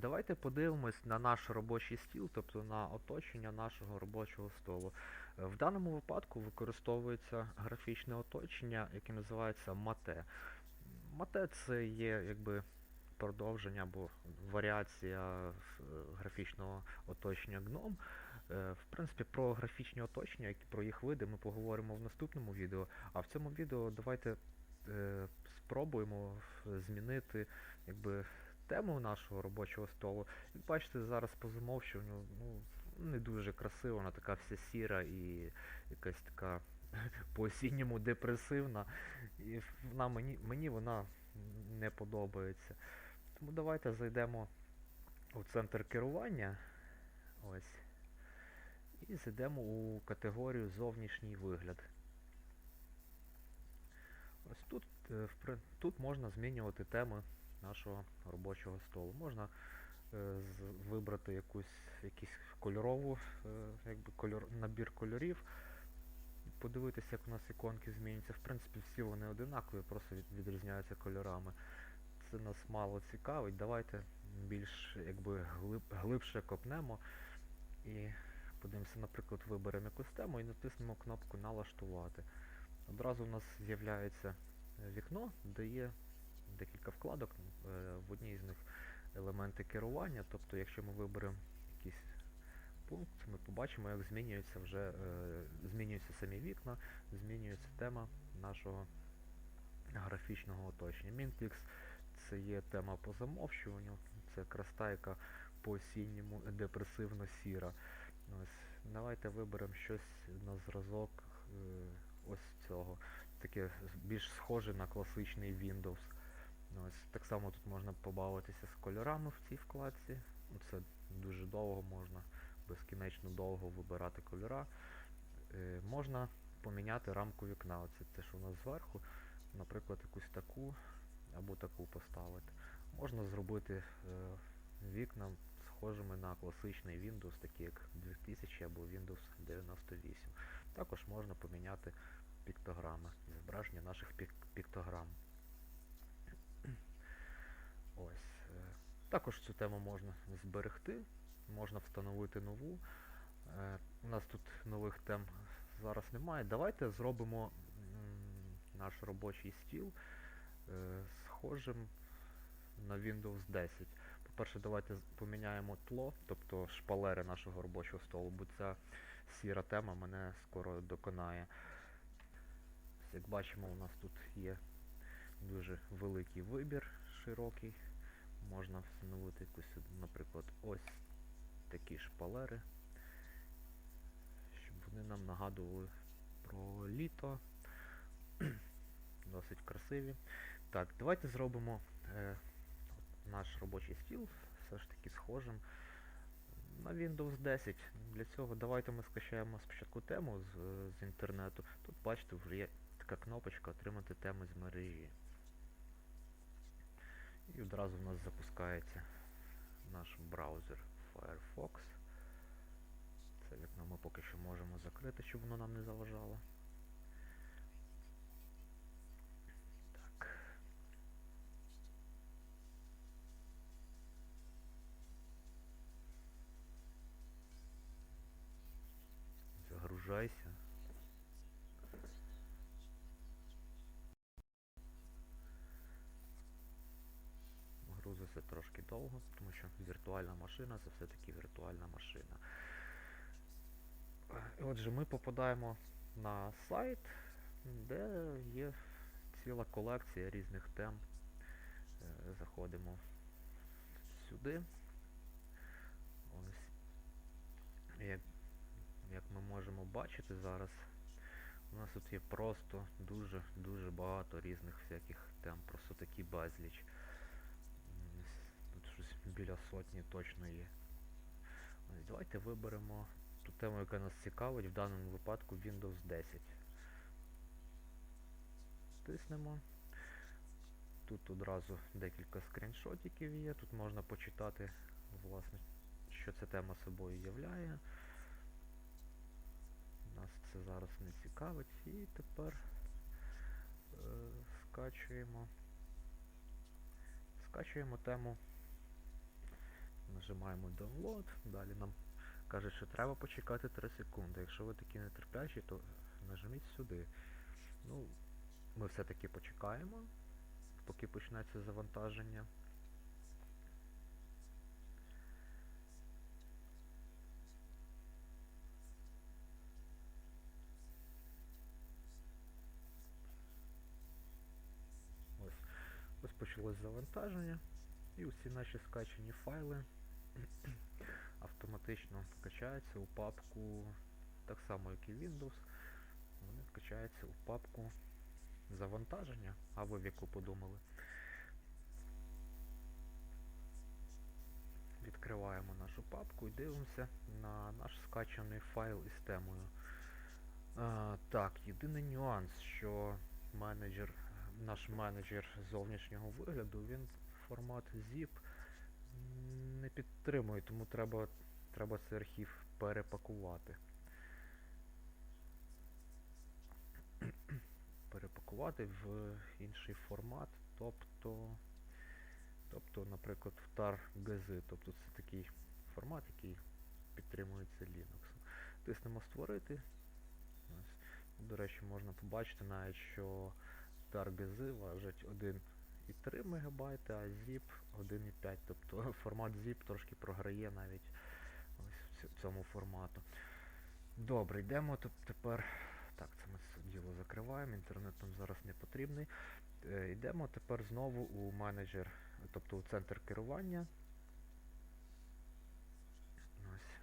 Давайте подивимось на наш робочий стіл, тобто на оточення нашого робочого столу. В даному випадку використовується графічне оточення, яке називається мате. Мате це є якби продовження або варіація е, графічного оточення GNOME. Е, В принципі, про графічні оточення, про їх види, ми поговоримо в наступному відео. А в цьому відео давайте е, спробуємо змінити якби, тему нашого робочого столу. Як бачите, зараз по замовчуванню ну, не дуже красиво, вона така вся сіра і якась така по-осінньому депресивна. І вона мені, мені вона не подобається. Тому давайте зайдемо у центр керування. Ось. І зайдемо у категорію зовнішній вигляд. Ось тут, е, в тут можна змінювати теми нашого робочого столу. Можна е, вибрати якусь, якусь кольорову, е, якби кольор, набір кольорів, подивитися, як у нас іконки змінюються. В принципі, всі вони одинакові, просто від- відрізняються кольорами. Це нас мало цікавить. Давайте більш якби глиб, глибше копнемо і подивимося, наприклад, виберемо якусь тему і натиснемо кнопку Налаштувати. Одразу у нас з'являється е, вікно, де є декілька вкладок, в одній з них елементи керування. Тобто, якщо ми виберемо якийсь пункт, ми побачимо, як змінюються вже е, змінюються самі вікна, змінюється тема нашого графічного оточення. Minpix це є тема по замовчуванню, це краса, яка по осінньому депресивно сіра. Ось, давайте виберемо щось на зразок е, ось цього. Таке більш схоже на класичний Windows. Ось, так само тут можна побавитися з кольорами в цій вкладці. Ну, Це дуже довго можна, безкінечно довго вибирати кольора. Е, можна поміняти рамку вікна. Оце те, що у нас зверху. Наприклад, якусь таку або таку поставити. Можна зробити е, вікна схожими на класичний Windows, такі як 2000 або Windows 98. Також можна поміняти піктограми, зображення наших пік- піктограм. Ось. е, Також цю тему можна зберегти, можна встановити нову. Е, У нас тут нових тем зараз немає. Давайте зробимо наш робочий стіл е, схожим на Windows 10. По-перше, давайте поміняємо тло, тобто шпалери нашого робочого столу, бо ця сіра тема мене скоро доконає. Як бачимо, у нас тут є дуже великий вибір, широкий. Можна встановити якусь, наприклад, ось такі шпалери, щоб вони нам нагадували про літо. Досить красиві. Так, давайте зробимо е, наш робочий стіл все ж таки схожим на Windows 10. Для цього давайте ми скачаємо спочатку тему з, з інтернету. Тут бачите, вже є така кнопочка Отримати теми з мережі. І одразу в нас запускається наш браузер Firefox. Це вікно ми поки що можемо закрити, щоб воно нам не заважало. Так. Загружайся. Грузиться трошки довго, тому що віртуальна машина це все-таки віртуальна машина. Отже, ми попадаємо на сайт, де є ціла колекція різних тем. Е, Заходимо сюди. Ось. Як, як ми можемо бачити зараз, у нас тут є просто дуже-дуже багато різних всяких тем, просто такі безліч. М, с- Тут щось біля сотні точно є. Ось, давайте виберемо ту тему, яка нас цікавить, в даному випадку Windows 10. Тиснемо. Тут одразу декілька скріншотиків є, тут можна почитати, власне, що ця тема собою являє. Нас це зараз не цікавить. І тепер е, скачуємо. Скачуємо тему нажимаємо Download, далі нам каже, що треба почекати 3 секунди. Якщо ви такі нетерплячі, то нажміть сюди. Ну, ми все-таки почекаємо, поки почнеться завантаження. Ось, ось почалось завантаження. І усі наші скачані файли автоматично качаються у папку, так само як і Windows, вони качаються у папку завантаження, а ви в яку подумали. Відкриваємо нашу папку і дивимося на наш скачаний файл із темою. А, так, єдиний нюанс, що менеджер, наш менеджер зовнішнього вигляду, він формат zip не підтримує, тому треба, треба цей архів перепакувати. Перепакувати в інший формат, тобто, тобто, наприклад, в tar.gz, тобто це такий формат, який підтримується Linux. Тиснемо створити. Ось. До речі, можна побачити навіть, що tar.gz важить 1,3 МБ, а zip 1,5. Тобто формат zip трошки програє навіть ось в цьому формату. Добре, йдемо тепер. Так, це ми діло закриваємо, інтернет нам зараз не потрібний. Е, йдемо тепер знову у менеджер, тобто у центр керування. Ось.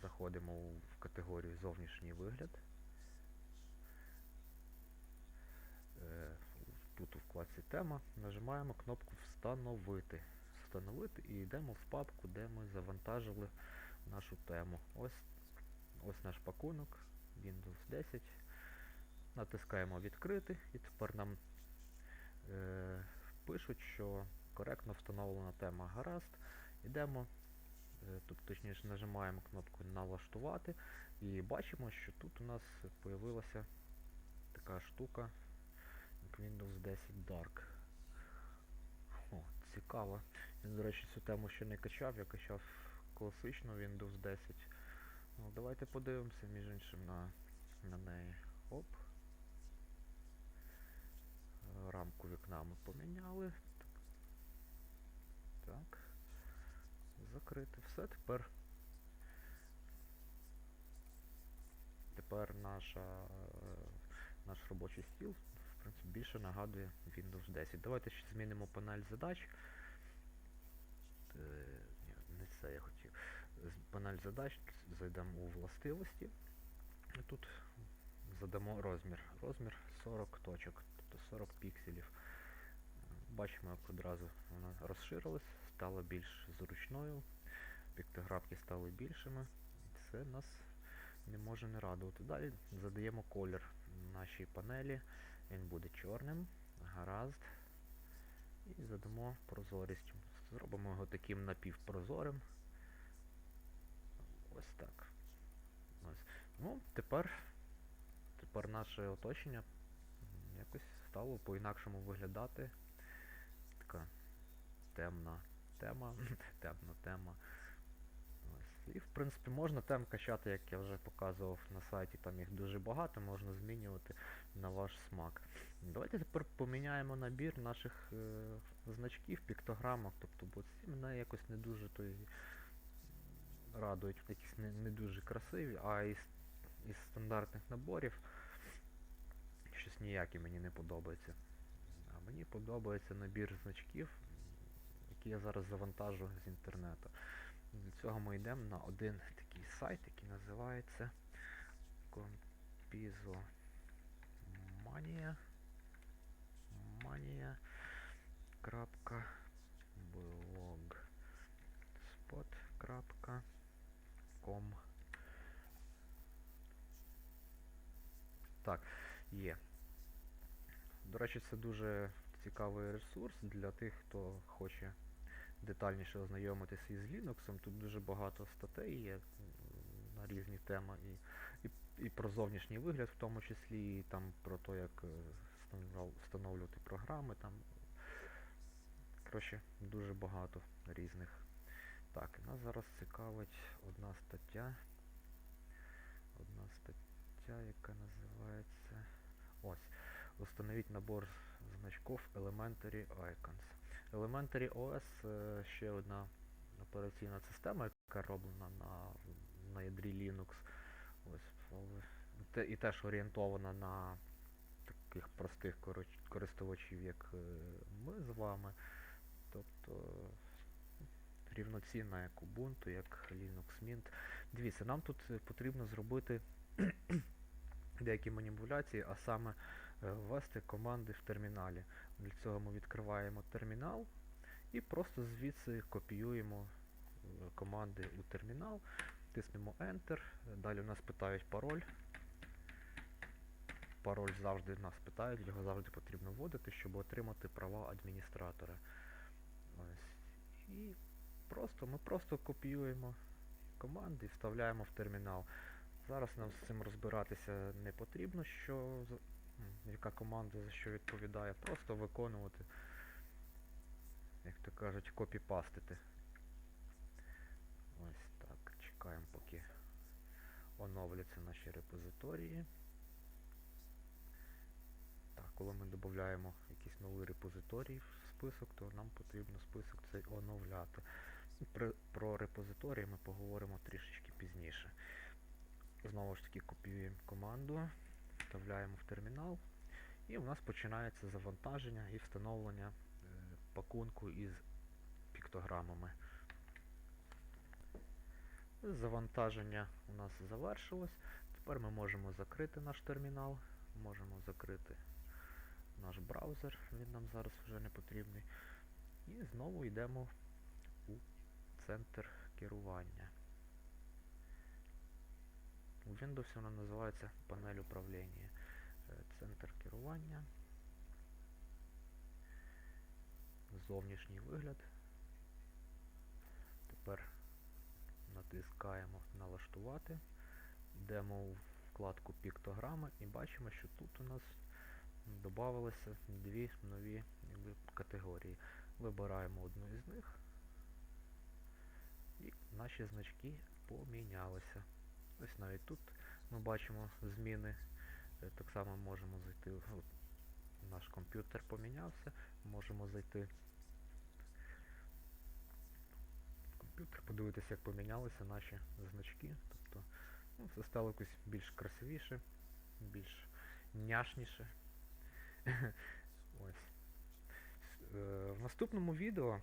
Заходимо в категорію зовнішній вигляд. Тут у вкладці тема нажимаємо кнопку Встановити. Встановити і йдемо в папку, де ми завантажили нашу тему. Ось, ось наш пакунок. Windows 10. Натискаємо відкрити і тепер нам е, пишуть, що коректно встановлена тема гаразд. Йдемо, е, тут точніше нажимаємо кнопку Налаштувати і бачимо, що тут у нас з'явилася така штука, Windows 10 Dark. О, цікаво. Я, до речі, цю тему ще не качав, я качав класичну Windows 10. Ну, Давайте подивимося, між іншим, на, на неї. Оп. Рамку вікна ми поміняли. Так. Закрити. Все, тепер. Тепер наша, наш робочий стіл більше нагадує Windows 10. Давайте ще змінимо панель задач. Ні, не це я хотів. Панель задач, зайдемо у властивості. І тут задамо розмір. Розмір 40 точок, тобто 40 пікселів. Бачимо, як одразу вона розширилась, стала більш зручною, піктографки стали більшими. Це нас не може не радувати. Далі задаємо колір нашій панелі. Він буде чорним, гаразд. І задамо прозорість. Зробимо його таким напівпрозорим. Ось так. Ось. Ну, тепер, тепер наше оточення якось стало по-інакшому виглядати. Така темна тема. темна тема. І в принципі можна тем качати, як я вже показував на сайті, там їх дуже багато, можна змінювати на ваш смак. Давайте тепер поміняємо набір наших е, значків, піктограмок, тобто, бо ці мене якось не дуже той радують, якісь не, не дуже красиві, а із, із стандартних наборів щось ніякі мені не подобається. А мені подобається набір значків, який я зараз завантажу з інтернету. Для цього ми йдемо на один такий сайт, який називається Compizomania mania.blogspot.com Так, є. До речі, це дуже цікавий ресурс для тих, хто хоче детальніше ознайомитися із Linux. Тут дуже багато статей є на різні теми. І, і, і про зовнішній вигляд в тому числі, і там про те, як встановлювати програми. Там, Коротше, дуже багато різних Так, нас зараз цікавить одна стаття. Одна стаття, яка називається. Ось. Установіть набор значков Elementary Icons. Elementary OS е, ще одна операційна система, яка роблена на, на ядрі Linux. Ось, і теж орієнтована на таких простих користувачів, як е, ми з вами. Тобто рівноцінна як Ubuntu, як Linux Mint. Дивіться, нам тут е, потрібно зробити деякі маніпуляції, а саме ввести команди в терміналі. Для цього ми відкриваємо термінал і просто звідси копіюємо е, команди у термінал, тиснемо Enter. Далі у нас питають пароль. Пароль завжди нас питають, його завжди потрібно вводити, щоб отримати права адміністратора. Ось. І просто ми просто копіюємо команди і вставляємо в термінал. Зараз нам з цим розбиратися не потрібно, що яка команда за що відповідає, просто виконувати, як то кажуть, копіпастити. Ось так, чекаємо, поки оновляться наші репозиторії. Так, коли ми додаємо якийсь новий репозиторій в список, то нам потрібно список цей оновляти. І При, про репозиторії ми поговоримо трішечки пізніше. Знову ж таки копіюємо команду, вставляємо в термінал, і у нас починається завантаження і встановлення е, пакунку із піктограмами. Завантаження у нас завершилось. Тепер ми можемо закрити наш термінал, можемо закрити наш браузер, він нам зараз вже не потрібний. І знову йдемо у центр керування. У Windows вона називається панель управління. Е, Центр керування. Зовнішній вигляд. Тепер натискаємо налаштувати. Йдемо у вкладку піктограми і бачимо, що тут у нас додавалися дві нові категорії. Вибираємо одну із них і наші значки помінялися. Ось навіть тут ми бачимо зміни. Е, Так само можемо зайти, в- наш комп'ютер помінявся, можемо зайти комп'ютер, подивитися, як помінялися наші значки. Тобто ну, все стало якось більш красивіше, більш няшніше. Ось. Е, В наступному відео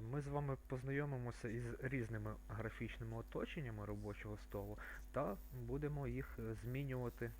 ми з вами познайомимося із різними графічними оточеннями робочого столу та будемо їх е, змінювати